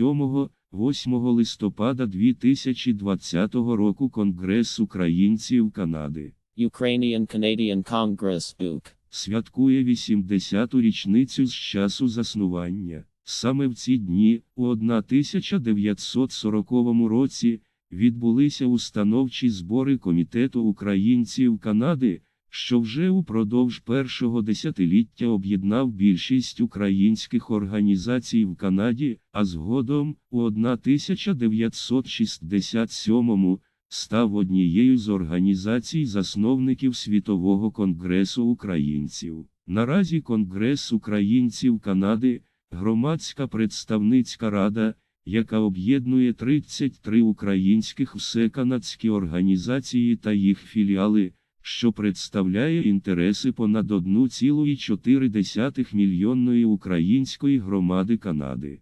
7-8 листопада 2020 року Конгрес українців Канади Ukrainian Canadian Congress UK. святкує 80-ту річницю з часу заснування. Саме в ці дні, у 1940 році, відбулися установчі збори Комітету українців Канади, що вже упродовж першого десятиліття об'єднав більшість українських організацій в Канаді, а згодом, у 1967 став однією з організацій засновників Світового конгресу українців. Наразі Конгрес українців Канади, громадська представницька рада, яка об'єднує 33 українських всеканадські організації та їх філіали, що представляє інтереси понад 1,4 мільйонної української громади Канади.